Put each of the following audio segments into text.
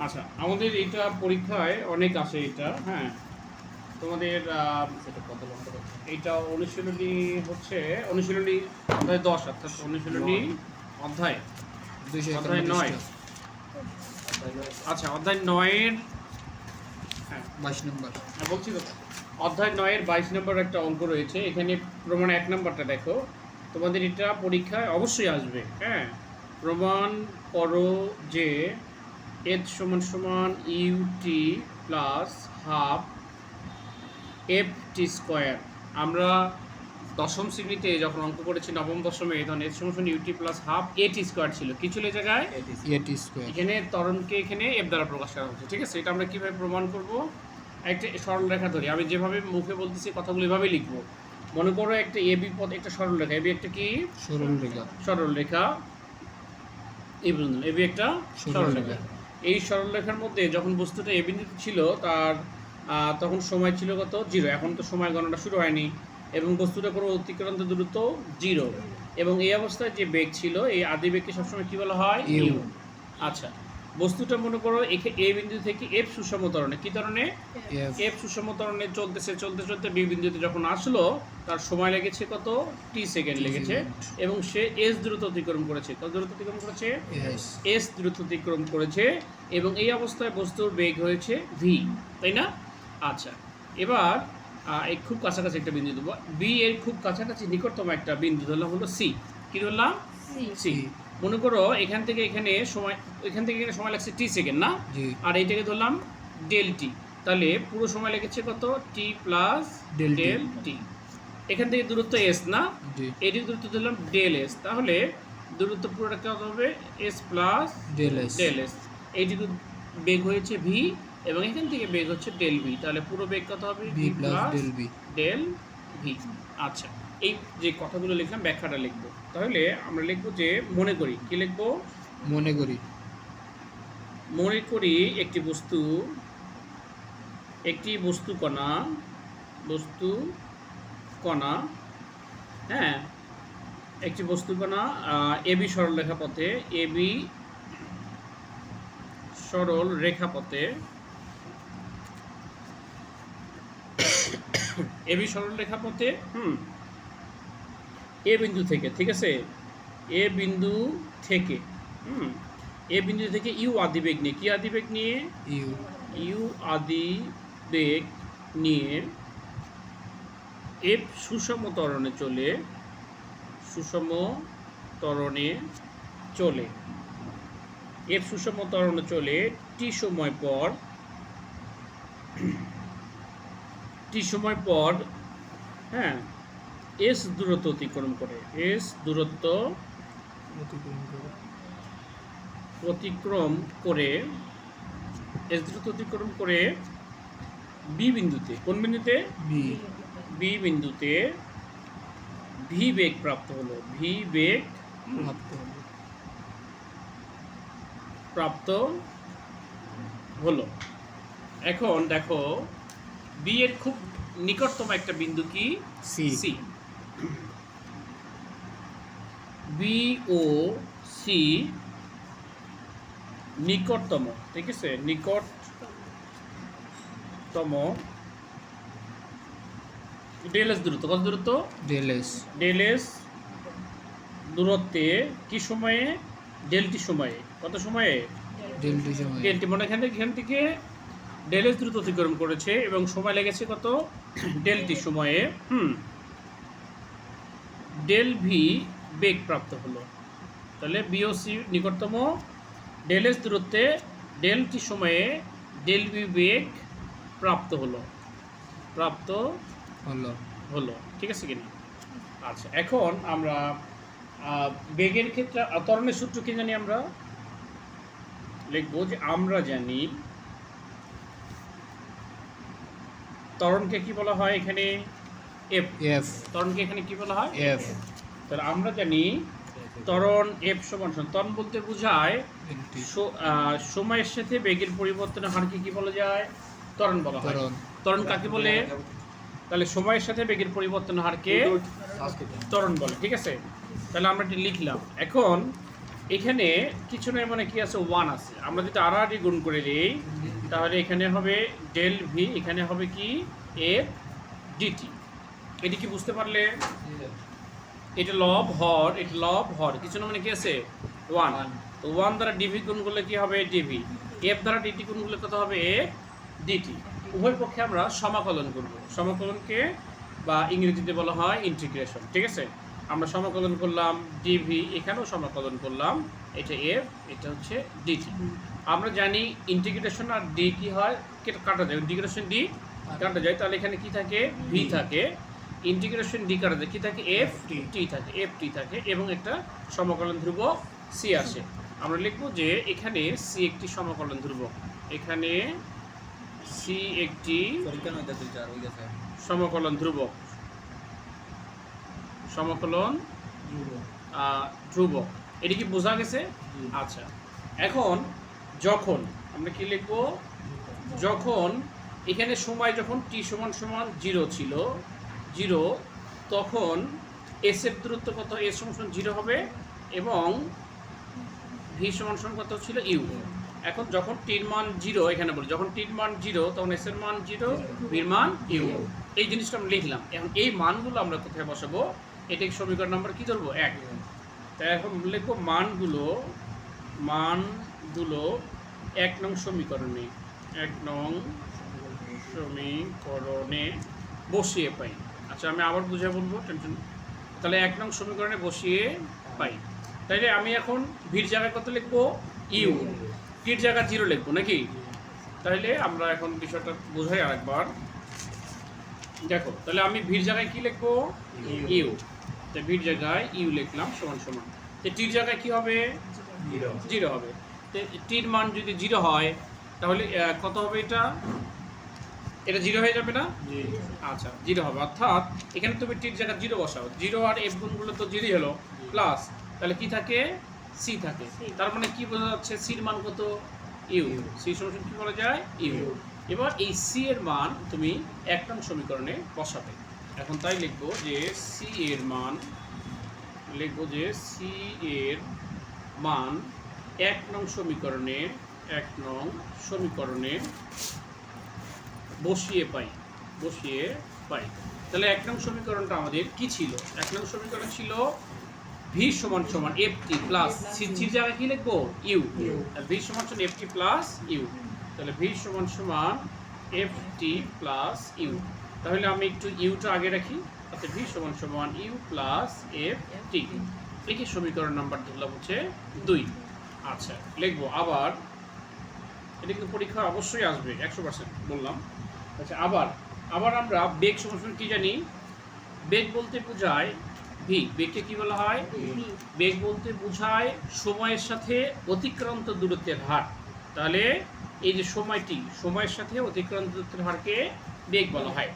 আচ্ছা আমাদের এটা পরীক্ষায় অনেক আসে এটা হ্যাঁ। তোমাদের এইটা অনুশীলনী হচ্ছে অনুশীলনী অধ্যায় দশ অর্থাৎ অনুশীলনী অধ্যায়। অধ্যায় নয়। আচ্ছা অধ্যায় নয়ের হ্যাঁ। বাইশ নম্বর। হ্যাঁ বলছি তো। অধ্যায় নয়ের বাইশ নম্বর একটা অঙ্ক রয়েছে এখানে প্রমাণ এক নম্বরটা দেখো। তোমাদের এটা পরীক্ষায় অবশ্যই আসবে হ্যাঁ। প্রমাণ করো যে এচ সমান সমান UT plus half F T square আমরা দশম শ্রেণীতে যখন অঙ্ক করেছি নবম দশমে তখন এচ সমান সমান UT plus half A T square ছিল। কি ছিল জায়গায়? এটি স্কোয়ার এখানে ত্বরণকে এখানে এফ দ্বারা প্রকাশ করা হচ্ছে ঠিক আছে? এটা আমরা কীভাবে প্রমাণ করব? একটা সরল রেখা ধরি। আমি যেভাবে মুখে বলতেছি কথাগুলো এভাবে লিখব। মনে করো একটা এবি পদ একটা সরল রেখা এবি একটা কি? সরল রেখা সরল রেখা এই বুঝুন এবি একটা সরল সরল রেখা। রেখা এই সরলরেখার মধ্যে যখন বস্তুটা এ ছিল তার তখন সময় ছিল কত? জিরো। এখন তো সময় গণনা শুরু হয়নি এবং বস্তুটা কোনো অতিক্রান্ত দূরত্ব জিরো। এবং এই অবস্থায় যে বেগ ছিল এই আদি বেগকে সবসময় কী বলা হয়। ইউ আচ্ছা। বস্তুটা মনে করো এখে এ বিন্দু থেকে এফ সুষম ত্বরণে কি ত্বরণে এফ সুষম ত্বরণে চলতেছে চলতে চলতে বি বিন্দুতে যখন আসলো তার সময় লেগেছে কত? টি সেকেন্ড লেগেছে। এবং সে এস দ্রুত অতিক্রম করেছে। কত দ্রুত অতিক্রম করেছে? এস এস দ্রুত অতিক্রম করেছে এবং এই অবস্থায় বস্তুর বেগ হয়েছে ভি তাই না? আচ্ছা এবার এই খুব কাছাকাছি একটা বিন্দু দেবো। বি এর খুব কাছাকাছি নিকটতম একটা বিন্দু ধরলাম হলো সি কি ধরলাম? সি মনে করো এখান থেকে এখানে সময় এখান থেকে এখানে সময় লাগছে টি সেকেন্ড না? আর এইটাকে ধরলাম ডেল টি তাহলে পুরো সময় লেগেছে কত? টি প্লাস। ডেল টি এখান থেকে দূরত্ব এস না? জি। এটির দূরত্ব ধরলাম ডেল এস তাহলে দূরত্ব পুরোটা কত হবে S plus del S del S এইটুকু বেগ হয়েছে ভি এবং এখান থেকে বেগ হচ্ছে ডেল ভি তাহলে পুরো বেগ কত হবে? V plus del V del V আচ্ছা এই যে কথাগুলো লিখলাম ব্যাখ্যাটা লিখব। তাহলে আমরা লিখব যে মনে করি। কি লিখব? মনে করি। মনে করি একটি বস্তু একটি বস্তু কণা বস্তু কণা হ্যাঁ একটি বস্তু কণা এবি সরল রেখা পথে এবি সরল রেখা পথে এবি সরল রেখা পথে। হুম। এ বিন্দু থেকে ঠিক আছে? এ বিন্দু থেকে। হুম। এ বিন্দু থেকে ইউ আদি বেগ নিয়ে কি আদি বেগ নিয়ে? ইউ। ইউ আদি বেগ নিয়ে এফ সুষম ত্বরণে চলে সুষম ত্বরণে চলে। এফ সুষম ত্বরণে চলে টি সময় পর টি সময় পর হ্যাঁ এস দূরত্ব অতিক্রম করে। এস দূরত্ব অতিক্রম করে। এস দ্রুত অতিক্রম করে বি বিন্দুতে। কোন বিন্দুতে? বি বি বিন্দুতে ভি বেগ প্রাপ্ত হলো। ভি বেগ প্রাপ্ত হবে প্রাপ্ত হলো। এখন দেখো বি এর খুব নিকটতম একটা বিন্দু কি? সি সি বি ও সি নিকটতম ঠিক আছে? নিকটতম। ডেলএস দূরত্ব কত দূরত্ব? ডেল এস ডেলএস দূরত্বে কি সময়ে? ডেলটি সময়ে। কত সময়ে? ডেল টি সময়। ডেলটি মানে এখান থেকে এখান থেকে ডেলএস দ্রুত অতিক্রম করেছে এবং সময় লেগেছে কত? ডেলটি সময়ে হুম। ডেল ভি বেগ প্রাপ্ত হলো। তাহলে বিওসি নিকটতম ডেলএস দূরত্বে ডেলটি সময়ে ডেল ভি বেগ প্রাপ্ত হলো। প্রাপ্ত হলো। হলো। ঠিক আছে কিনা? আচ্ছা এখন আমরা বেগের ক্ষেত্রে ত্বরণের সূত্র কি জানি আমরা? লিখব যে আমরা জানি ত্বরণকে কি বলা হয় এখানে? এফ এফ ত্বরণকে এখানে কি বলা হয়? এফ তাহলে আমরা জানি ত্বরণ এফ সমান সমান। ত্বরণ বলতে বোঝায় সময়ের সাথে বেগের পরিবর্তনের হারকে কি বলা যায়? ত্বরণ বলা হয়। ত্বরণ। কাকে বলে? তাহলে সময়ের সাথে বেগের পরিবর্তন হারকে ত্বরণ বলে ঠিক আছে? তাহলে আমরা এটি লিখলাম। এখন এখানে কিছু নয় মানে কি আছে? ওয়ান আছে। আমরা যদি আড়াআড়ি গুণ করে দিই, তাহলে এখানে হবে ডেল ভি এখানে হবে কি? এফ ডিটি এটি কি বুঝতে পারলে? এটা লব হর, এটা লব হর। কিছু না মানে কি আছে? ওয়ান তো ওয়ান দ্বারা ডিভি গুণ করলে কি হবে? ডিভি এফ দ্বারা ডিটি গুণ করলে কত হবে? এফ ডিটি উভয় পক্ষে আমরা সমাকলন করব। সমাকলনকে বা ইংরেজিতে বলা হয় ইন্টিগ্রেশন ঠিক আছে? আমরা সমাকলন করলাম ডিভি এখানেও সমাকলন করলাম। এটা এফ এটা হচ্ছে ডিটি আমরা জানি ইন্টিগ্রেশন আর ডি কি হয়? কেটে যায়। ইন্টিগ্রেশন ডি কাটা যায়। তাহলে এখানে কি থাকে? ভি থাকে। ইন্টিগ্রেশন ডি কাটা যায়। কি থাকে? এফ টি থাকে। এফ টি থাকে এবং একটা সমাকলন ধ্রুবক সি আসে। আমরা লিখব যে এখানে সি একটি সমাকলন ধ্রুবক এখানে সি একটি সমকলন ধ্রুবক সমকলন ধ্রুবক। এটি কি বোঝা গেছে? আচ্ছা। এখন যখন আমরা কি লিখব? যখন এখানে সময় যখন টি সমান সমান জিরো ছিল জিরো তখন এস এর দূরত্ব কত? এস সমান সমান জিরো হবে এবং ভি সমান সমান কত ছিল? ইউ এখন যখন টির মান জিরো এখানে বলি যখন টির মান জিরো তখন এস এর মান জিরো ভির মান ইউ এই জিনিসটা আমরা লিখলাম। এখন এই মানগুলো আমরা কোথায় বসাবো? এটি সমীকরণ নাম্বার কি ধরবো? এক। তাই এখন লিখব মানগুলো মানগুলো এক নং সমীকরণে এক নং সমীকরণে বসিয়ে পাই। আচ্ছা আমি আবার বুঝে বলব টেনশন তাহলে এক নং সমীকরণে বসিয়ে পাই। তাইলে আমি এখন ভিড় জায়গায় কত লিখব? ইউ। টির জায়গায় জিরো লিখব নাকি? তাইলে আমরা এখন বিষয়টা বোঝাই আরেকবার। দেখো তাহলে আমি ভিড় জায়গায় কি লিখব? ইউ। তো ভিড় জায়গায় ইউ লিখলাম সমান সমান। তো টির জায়গায় কি হবে? জিরো। হবে। তো টির মান যদি জিরো হয় তাহলে কত হবে এটা? এটা জিরো হয়ে যাবে না? আচ্ছা জিরো হবে। অর্থাৎ এখানে তুমি টির জায়গায় জিরো বসাও। জিরো আর এফ গুণগুলো তো জিরো হলো প্লাস তাহলে কি থাকে? সি থাকে। তার মানে কি বোঝা যাচ্ছে? সির মান কত? ইউ। সি সমান কি বলা যায়? ইউ। এবার এই সি এর মান তুমি এক নং সমীকরণে বসাবে। এখন তাই লিখব যে সি এর মান লিখব যে সি এর মান এক নং সমীকরণের এক নং সমীকরণের বসিয়ে পাই বসিয়ে পাই। তাহলে এক নং সমীকরণটা আমাদের কি ছিল? এক নং সমীকরণ ছিল ভি সমান সমান এফ টি প্লাস সির জায়গায় কি লিখব? ইউ ভি সমান সমান এফ টি প্লাস ইউ তাহলে ভি সমান সমান এফ টি প্লাস ইউ তাহলে আমি একটু ইউটা আগে রাখি তাতে ভি সমান সমান ইউ প্লাস এফ টি। একে সমীকরণ নাম্বার ধরলাম হচ্ছে দুই। আচ্ছা লিখব আবার এটা কিন্তু পরীক্ষা অবশ্যই আসবে একশো পার্সেন্ট বললাম। আচ্ছা আবার আবার আমরা বেগ সমান সমান কি জানি? বেগ বলতে বোঝায় ভি বেগকে কি বলা হয়? বেগ বলতে বোঝায় সময়ের সাথে অতিক্রান্ত দূরত্বের হার। তাহলে এই যে সময়টি সময়ের সাথে অতিক্রান্ত দূরত্বের হারকে বেগ বলা হয়।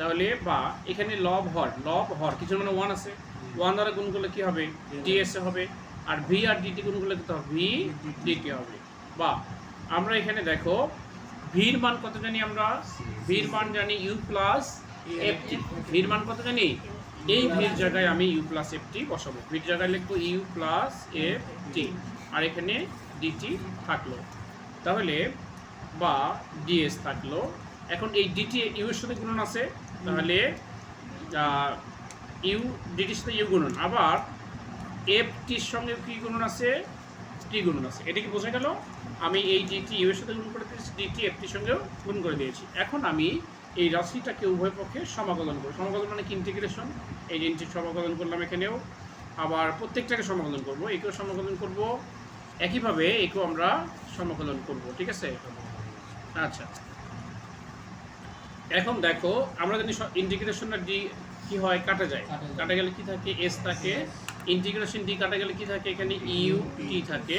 তাহলে বা এখানে লব হর লব হর কিছু মানে ওয়ান আছে। ওয়ান দ্বারা গুণ করলে কি হবে? ডিএস হবে। আর ভি আর ডিটি গুণ করলে কত হবে ভি ডিটি হবে। বা আমরা এখানে দেখো ভির মান কত জানি আমরা? ভির মান জানি ইউ প্লাস এফটি ভির মান কত জানি? এই ভির জায়গায় আমি ইউ প্লাস এফটি বসাবো। ভির জায়গায় লিখব ইউ প্লাস এফ টি আর এখানে ডিটি থাকল। তাহলে বা ডিএস থাকল। এখন এই ডিটি ইউ এর সাথে গুণন আছে। তাহলে ইউ ডিটির সাথে ইউ গুণন। আবার, এফ, টির সঙ্গে কি গুণন আছে? টি গুণন আছে। এটা কি বোঝা গেল? আমি এই ডিটি ইউ এর সাথে গুণ করে দিয়েছি ডিটি এফ টির সঙ্গেও গুণ করে দিয়েছি। এখন আমি এই রাশিটাকে উভয় পক্ষে সমাকলন করব। সমাকলন মানে কি? ইন্টিগ্রেশন এই যে ইন্টি সমাকলন করলাম এখানেও। আবার প্রত্যেকটাকে সমাকলন করব। একেও সমাকলন করব। একইভাবে একেও আমরা সমাকলন করব। ঠিক আছে? আচ্ছা। এখন দেখো আমরা জানি ইন্টিগ্রেশনটা ডি কি হয়? কাটা যায়। কাটা গেলে কি থাকে? এস থাকে। ইন্টিগ্রেশন ডি কাটা গেলে কি থাকে? এখানে ইউ টি থাকে।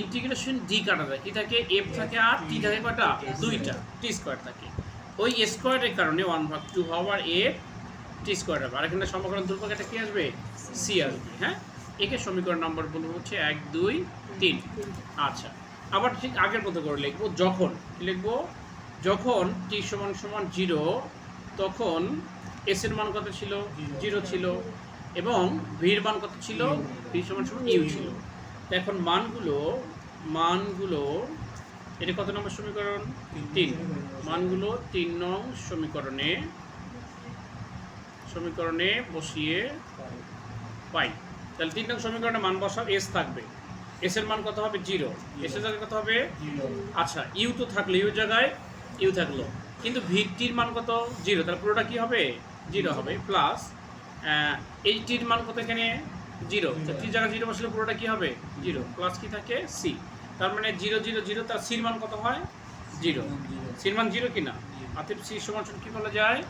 ইন্টিগ্রেশন ডি কাটা যায়। কি থাকে? এফ থাকে আর টি থাকে। কটা দুইটা। টি স্কোয়ার থাকে। ওই স্কোয়ারের কারণে ওয়ান ভাগ টু হওয়ার এফ টি স্কোয়ার হবে। আর এখানে সমীকরণ ধ্রুবক এটা কি আসবে? সি আসবে। হ্যাঁ? একে সমীকরণ নম্বর বলব হচ্ছে এক দুই তিন। আচ্ছা। আবার ঠিক আগের মতো করে লিখব। যখন লিখব? যখন টি সমান সমান জিরো তখন এস এর মান কত ছিল? জিরো ছিল। এবং ভির মান কত ছিল? ভি সমান সমান ইউ ছিল। তো এখন মানগুলো মানগুলো এটা কত নম্বর সমীকরণ? তিন। মানগুলো তিন নং সমীকরণে সমীকরণে বসিয়ে পাই। তাহলে তিন নং সমীকরণে মান বসাও এস থাকবে। এস এর মান কত হবে? জিরো এস এর জায়গায় কত হবে? আচ্ছা ইউ তো থাকল ইউ জায়গায় ইউ থাকল। কিন্তু ভিটির মান কত? জিরো। তাহলে পুরোটা কি হবে? জিরো হবে। প্লাস এই টির মান কত এখানে? জিরো। টি জায়গায় জিরো বসলে পুরোটা কি হবে? জিরো। প্লাস কি থাকে? সি। তার মানে জিরো জিরো জিরো তার সির মান কত হয়? জিরো। সির মান জিরো। কিনা? অতএব সি সমান কি বলা যায়?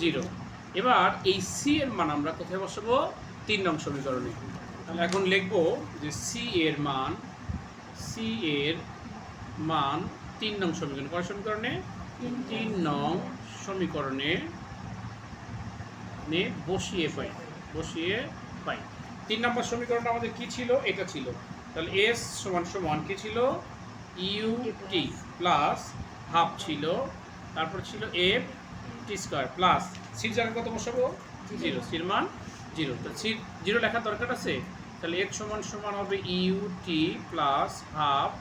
জিরো। এবার এই সি এর মান আমরা কোথায় বসাবো? তিন নং সমীকরণে। তাহলে এখন লিখব যে সি এর মান সি এর মান তিন নং সমীকরণ। কয় সমীকরণে? তিন নং। সমীকরণে নে বসিয়ে পাই বসিয়ে পাই। তিন নম্বর সমীকরণটা আমাদের কি ছিল? এটা ছিল। তাহলে এস সমান সমান কি ছিল? ইউ টি প্লাস হাফ ছিল। তারপর ছিল এফ টি স্কোয়ার প্লাস সির জায়গায় কত বসাবো? জিরো সির মান জিরো তো সি জিরো লেখার দরকার আছে? তাহলে এফ সমান সমান হবে U T plus half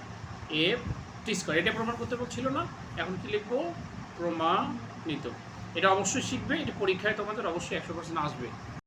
F T square. এটা প্রমাণ করতে ছিল না। এখন কি লিখব? প্রমাণিত। এটা অবশ্যই শিখবে। এটা পরীক্ষায় তোমাদের অবশ্যই একশো পার্সেন্ট আসবে।